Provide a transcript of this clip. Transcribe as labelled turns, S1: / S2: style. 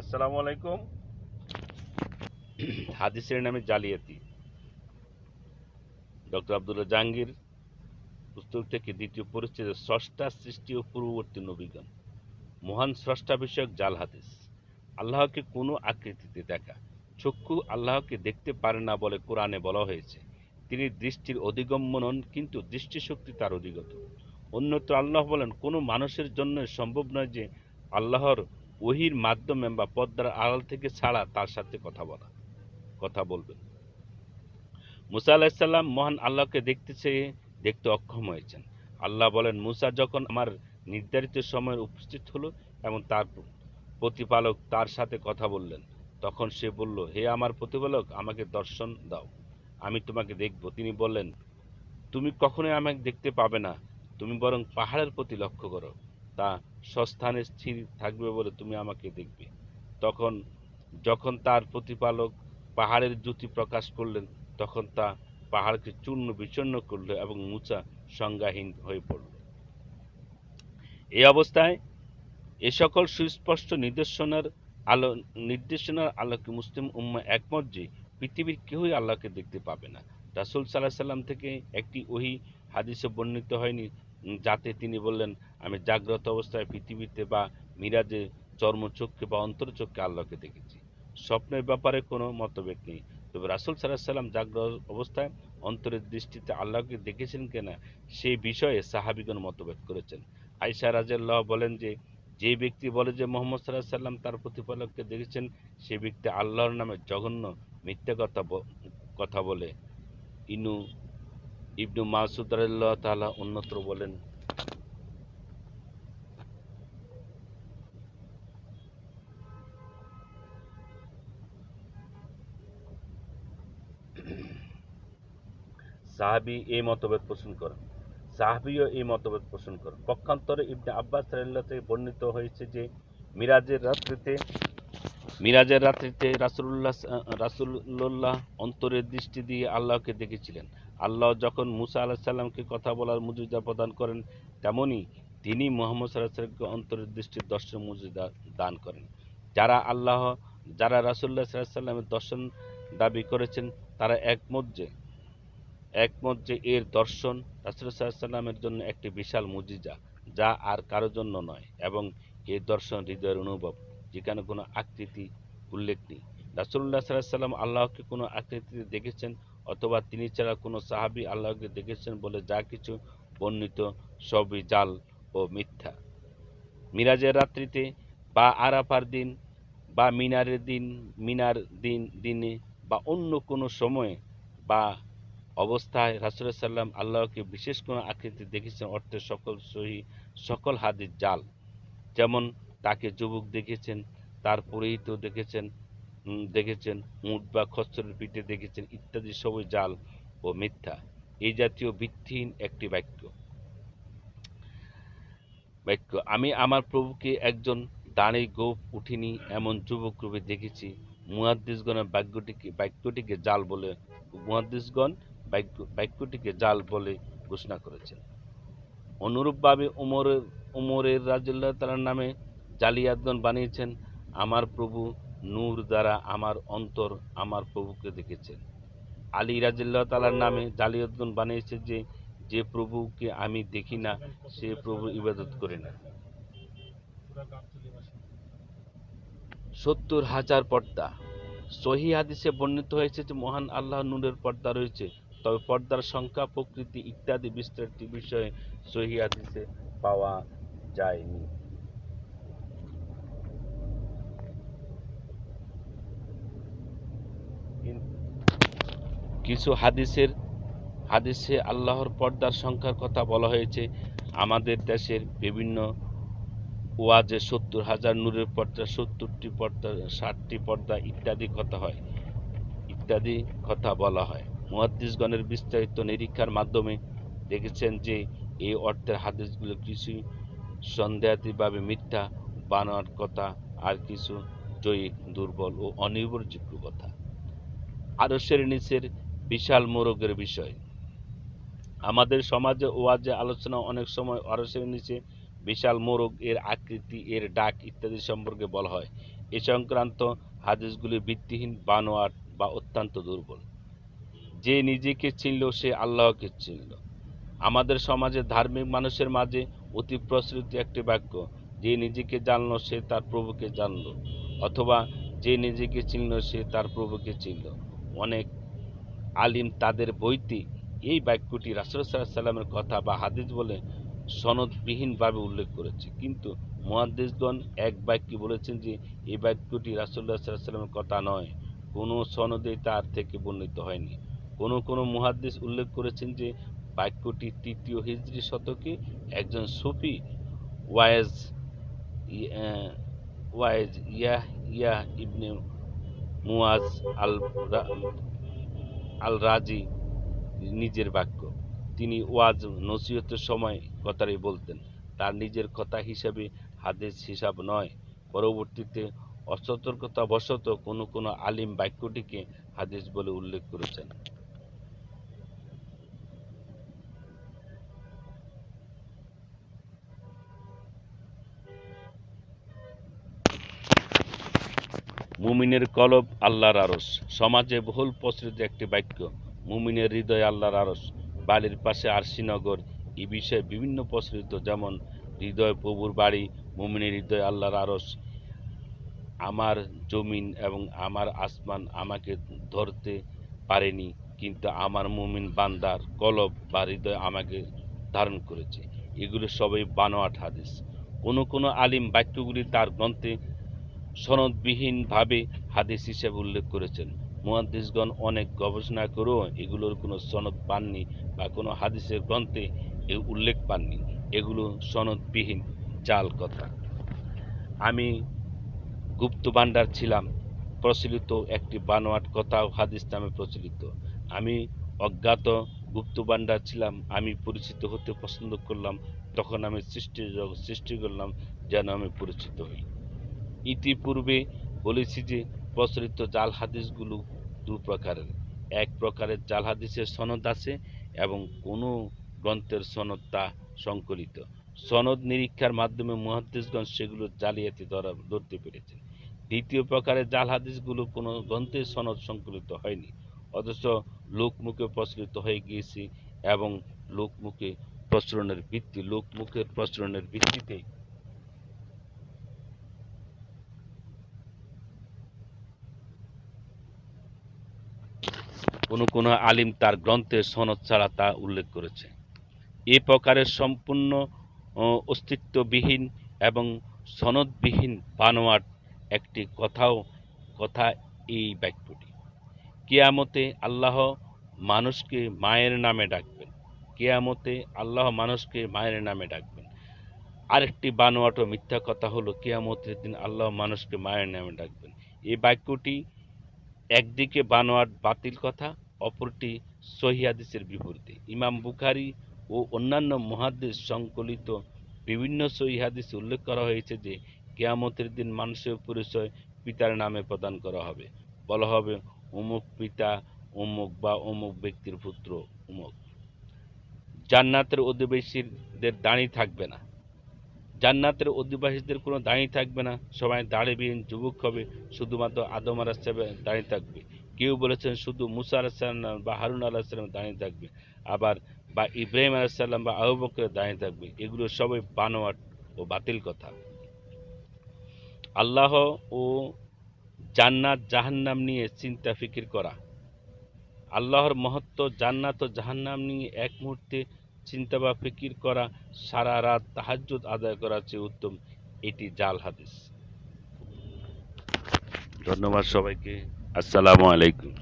S1: আসসালামু আলাইকুম। হাদিসের নামে জালিয়াতি। ডক্টর আব্দুল্লাহ জাহাঙ্গীর পুস্তক থেকে দ্বিতীয় পরিচ্ছেদে স্রষ্টা, সৃষ্টি ও পূর্ববর্তী নবীগণ। মহান স্রষ্টা বিষয়ক জাল হাদিস। আল্লাহকে কোনো আকৃতিতে দেখা, চক্ষু আল্লাহকে দেখতে পারে না বলে কোরআনে বলা হয়েছে। তিনি দৃষ্টির অধিগম্য নন কিন্তু দৃষ্টিশক্তি তার অধিগত। অন্যত্র আল্লাহ বলেন, কোনো মানুষের জন্য সম্ভব নয় যে আল্লাহর ওহির মাধ্যমে বা পদ্মার আড়াল থেকে ছাড়া তার সাথে কথা বলা, কথা বলবেন। মুসা আলাহিসাল্লাম মহান আল্লাহকে দেখতে চেয়ে দেখতে অক্ষম হয়েছেন। আল্লাহ বলেন, মুসা যখন আমার নির্ধারিত সময়ে উপস্থিত হলো এবং তার প্রতিপালক তার সাথে কথা বললেন, তখন সে বলল, হে আমার প্রতিপালক, আমাকে দর্শন দাও। আমি তোমাকে দেখব। তিনি বললেন, তুমি কখনোই আমাকে দেখতে পাবে না। তুমি বরং পাহাড়ের প্রতি লক্ষ্য করো। তা সস্থানে স্থির থাকবে বলে তুমি আমাকে দেখবে। তখন, যখন তার প্রতিপালক পাহাড়ের জ্যোতি প্রকাশ করলেন, তখন তা পাহাড়কে চূর্ণ বিচূর্ণ করল এবং মুচা সংজ্ঞাহীন হয়ে পড়ল। এই অবস্থায় এ সকল সুস্পষ্ট নির্দেশনার আলো, নির্দেশনার আলোকে মুসলিম উম্মা একমত যে পৃথিবীর কেউই আল্লাহকে দেখতে পাবে না। রাসুল সাল্লাহ সাল্লাম থেকে একটি ওহি হাদিসে বর্ণিত হয়নি যাতে তিনি বললেন, আমি জাগ্রত অবস্থায় পৃথিবীতে বা মিরাজে চর্মচক্ষে বা অন্তরচক্ষে আল্লাহকে দেখেছি। স্বপ্নের ব্যাপারে কোনো মতভেদ নেই। তবে রাসুল সাল্লাম জাগ্রত অবস্থায় অন্তরের দৃষ্টিতে আল্লাহকে দেখেছেন কিনা সেই বিষয়ে সাহাবিগণ মতভেদ করেছেন। আয়সা রাজাল্লাহ বলেন যে যে ব্যক্তি বলে যে মোহাম্মদ সাল্লাহ সাল্লাম তার প্রতিপালককে দেখেছেন, সে ব্যক্তি আল্লাহর নামে জঘন্য মিথ্যা কথা কথা বলে। ইনু ইবনু মাসুদ তাআলা অন্যত্র বলেন, সাহাবি এই মতভেদ পোষণ করেন, সাহাবিও এই মতভেদ পোষণ করেন। পক্ষান্তরে ইবনে আব্বাস থেকে বর্ণিত হয়েছে যে, মিরাজের রাত্রিতে মিরাজের রাত্রিতে রাসূলুল্লাহ রাসুল্লাহ অন্তরের দৃষ্টি দিয়ে আল্লাহকে দেখেছিলেন। আল্লাহ যখন মুসা আলাইহিস সালামকে কথা বলার মুজিজা প্রদান করেন, তেমনি তিনি মোহাম্মদ সাল্লামকে অন্তরের দৃষ্টির দর্শন মুজিজা দান করেন। যারা আল্লাহ, যারা রাসূলুল্লাহ সাল্লাল্লাহু আলাইহি সাল্লামের দর্শন দাবি করেছেন, তারা একমত যে একমত যে এর দর্শন রাসুলামের জন্য একটি বিশাল মুজিজা যা আর কারোর জন্য নয়, এবং এর দর্শন হৃদয়ের অনুভব যেখানে কোনো আকৃতি উল্লেখ নেই। রাসুল্লাহ সাল্লাম আল্লাহকে কোনো আকৃতিতে দেখেছেন অথবা তিনি ছাড়া কোনো সাহাবি আল্লাহকে দেখেছেন বলে যা কিছু বর্ণিত সবই জাল ও মিথ্যা। মিরাজের রাত্রিতে বা আরাফার দিন বা মিনারের দিন, মিনার দিন, দিনে বা অন্য কোনো সময়ে বা অবস্থায় রাসুল সাল্লাম আল্লাহকে বিশেষ কোনো আকৃতি দেখেছেন অর্থে সকল সহি, সকল হাদিস জাল। যেমন তাকে যুবক দেখেছেন তার পরিহিত দেখেছেন দেখেছেন, উট বা খচ্চরের পিঠে দেখেছেন, ইত্যাদি সবই জাল ও মিথ্যা। এই জাতীয় ভিত্তিহীন একটি বাক্য। বাক্য, আমি আমার প্রভুকে একজন দাঁড়ে গোপ উঠিনি, এমন যুবক রূপে দেখেছি। মুহাদ্দিসগণের বাক্যটিকে বাক্যটিকে জাল বলে, মুহাদ্দিসগণ বাক্য, বাক্যটিকে জাল বলে ঘোষণা করেছেন। অনুরূপভাবে উমরের উমরের রাজুল্লাহ তালার নামে জালিয়াতগণ বানিয়েছেন, আমার প্রভু নূর দ্বারা আমার অন্তর আমার প্রভুকে দেখেছেন। আলী রাজিল্লাহ তালার নামে জালিয়াতগণ বানিয়েছে যে যে প্রভুকে আমি দেখি না, সে প্রভু ইবাদত করে না। সত্তর হাজার পর্দা। সহি হাদিসে বর্ণিত হয়েছে যে, মহান আল্লাহ নূরের পর্দা রয়েছে। তবে পর্দার সংখ্যা, প্রকৃতি ইত্যাদি বিস্তারিত বিষয়ে সহি হাদিসে পাওয়া যায়নি কিন- কিছু হাদিসের, হাদিসে আল্লাহর পর্দার সংখ্যার কথা বলা হয়েছে। আমাদের দেশের বিভিন্ন ওয়াজে সত্তর হাজার, নূরের পর্দা সত্তরটি পর্দা, ষাটটি পর্দা ইত্যাদি কথা হয়। ইত্যাদি কথা বলা হয়। মুহাদ্দিসগণের বিস্তারিত নিরীক্ষার মাধ্যমে দেখেছেন যে, এই অর্থের হাদিসগুলো কিছু সন্দেহাতীভাবে মিথ্যা বানোয়ার কথা, আর কিছু জয়ী, দুর্বল ও অনির্ভরযোগ্য কথা। আরসের নিচের বিশাল মোরগের বিষয়। আমাদের সমাজে ওয়াজে আলোচনা অনেক সময় অরসের নিচে বিশাল মোরগ, এর আকৃতি, এর ডাক ইত্যাদি সম্পর্কে বলা হয়। এ সংক্রান্ত হাদিসগুলি ভিত্তিহীন, বানোয়াট বা অত্যন্ত দুর্বল। যে নিজেকে চিনল, সে আল্লাহকে চিনল। আমাদের সমাজে ধার্মিক মানুষের মাঝে অতি প্রচলিত একটি বাক্য, যে নিজেকে জানল, সে তার প্রভুকে জানল, অথবা যে নিজেকে চিনল, সে তার প্রভুকে চিনল। অনেক আলিম তাদের বইতে এই বাক্যটি রাসুল সাল্লামের কথা বা হাদিস বলে সনদবিহীনভাবে উল্লেখ করেছে। কিন্তু মুহাদ্দিসগণ এক বাক্যে বলেছেন যে এই বাক্যটি রাসুল্লাহ সাল্লামের কথা নয় কোনো সনদে তার থেকে বর্ণিত হয়নি। কোনো কোনো মুহাদ্দিস উল্লেখ করেছেন যে বাক্যটি তৃতীয় হিজরি শতকে একজন সুফি আহ, ওয়াইজ ইয়া ইয়া ইবনে মুয়াজ আল আল রাজি নিজের বাক্য। তিনি ওয়াজ, নসিহতের সময় কথাই বলতেন। তার নিজের কথা হিসাবে হাদিস হিসাব নয়। পরবর্তীতে অসতর্কতাবশত কোনো কোনো আলিম বাক্যটিকে হাদিস বলে উল্লেখ করেছেন। মুমিনের কলব আল্লাহর আরস সমাজে বহুল প্রচলিত একটি বাক্য, মুমিনের হৃদয় আল্লাহর আরস বাড়ির পাশে আরশিনগর এই বিষয়ে বিভিন্ন প্রচলিত, যেমন হৃদয় প্রভুর বাড়ি, মুমিনের হৃদয় আল্লাহর আরস আমার জমিন এবং আমার আসমান আমাকে ধরতে পারেনি, কিন্তু আমার মুমিন বান্দার কলব বা হৃদয় আমাকে ধারণ করেছে। এগুলো সবই বানোয়াট হাদিস। কোনো কোনো আলিম বাক্যগুলি তার গ্রন্থে সনদবিহীনভাবে হাদিস হিসেবে উল্লেখ করেছেন। মুহাদ্দিসগণ অনেক গবেষণা করেও এগুলোর কোনো সনদ পাননি বা কোনো হাদিসের গ্রন্থে এ উল্লেখ পাননি। এগুলো সনদবিহীন, জাল কথা। আমি গুপ্ত ভাণ্ডার ছিলাম, প্রচলিত একটি বানোয়াট কথা ও হাদিস নামে প্রচলিত। আমি অজ্ঞাত গুপ্ত ভাণ্ডার ছিলাম, আমি পরিচিত হতে পছন্দ করলাম, তখন আমি সৃষ্টি সৃষ্টি করলাম, যেন আমি পরিচিত হই। ইতিপূর্বে বলেছি যে, প্রচলিত জাল হাদিসগুলো দু প্রকারের। এক প্রকারের জাল হাদিসের সনদ আছে এবং কোনো গ্রন্থের সনদ তা সংকলিত। সনদ নিরীক্ষার মাধ্যমে মুহাদ্দিসগণ সেগুলো জালিয়াতি ধরা, ধরতে পেরেছেন। দ্বিতীয় প্রকারের জাল হাদিসগুলো কোনো গ্রন্থের সনদ সংকলিত হয়নি, অথচ লোকমুখে প্রচলিত হয়ে গিয়েছে এবং লোকমুখে প্রচলনের ভিত্তি, লোকমুখের প্রচলনের ভিত্তিতে কোনো কোনো আলিম তার গ্রন্থে সনদ ছাড়া তা উল্লেখ করেছে। এ প্রকারের সম্পূর্ণ অস্তিত্ববিহীন এবং সনদবিহীন বানোয়াট একটি কথাও, কথা এই বাক্যটি। কেয়ামতে আল্লাহ মানুষকে মায়ের নামে ডাকবেন। কেয়ামতে আল্লাহ মানুষকে মায়ের নামে ডাকবেন। আরেকটি বানোয়াট মিথ্যা কথা হলো, কেয়ামতের দিন আল্লাহ মানুষকে মায়ের নামে ডাকবেন। এই বাক্যটি একদিকে বানোয়াট বাতিল কথা, অপরটি সহিহাদিসের বিপরীতে। ইমাম বুখারি ও অন্যান্য মহাদেশ সংকলিত বিভিন্ন সহিহাদিস উল্লেখ করা হয়েছে যে, কেয়ামতের দিন মানুষের পরিচয় পিতার নামে প্রদান করা হবে। বলা হবে অমুক পিতা অমুক বা অমুক ব্যক্তির পুত্র অমুক জান্নাতের অধিবাসীদের দাঁড়িয়ে থাকবে না। জান্নাতের অধিবাসীদের কোনো দাঁড়িয়ে থাকবে না। সবাই দাঁড়িয়েবিহীন যুবক হবে, শুধুমাত্র আদম আলাহিসামে দাঁড়িয়ে থাকবে। কেউ বলেছেন শুধু মুসা আলাহিসাল্লাম বা হারুন আলাহিসাল্লাম দাঁড়িয়ে থাকবে, আবার বা ইব্রাহিম আলাহিসাল্লাম বা আবু বকরের দাঁড়িয়ে থাকবে। এগুলো সবই বানোয়াট ও বাতিল কথা। আল্লাহ ও জান্নাত জাহান্নাম নিয়ে চিন্তা ফিকির করা। আল্লাহর মহত্ব জান্নাত ও জাহান্নাম নিয়ে এক মুহূর্তে চিন্তা বা ফিকির করা, সারা রাত তাহাজ্জুদ আদায় করার চেয়ে উত্তম, এটি জাল হাদিস। ধন্যবাদ সবাইকে। আসসালামু আলাইকুম।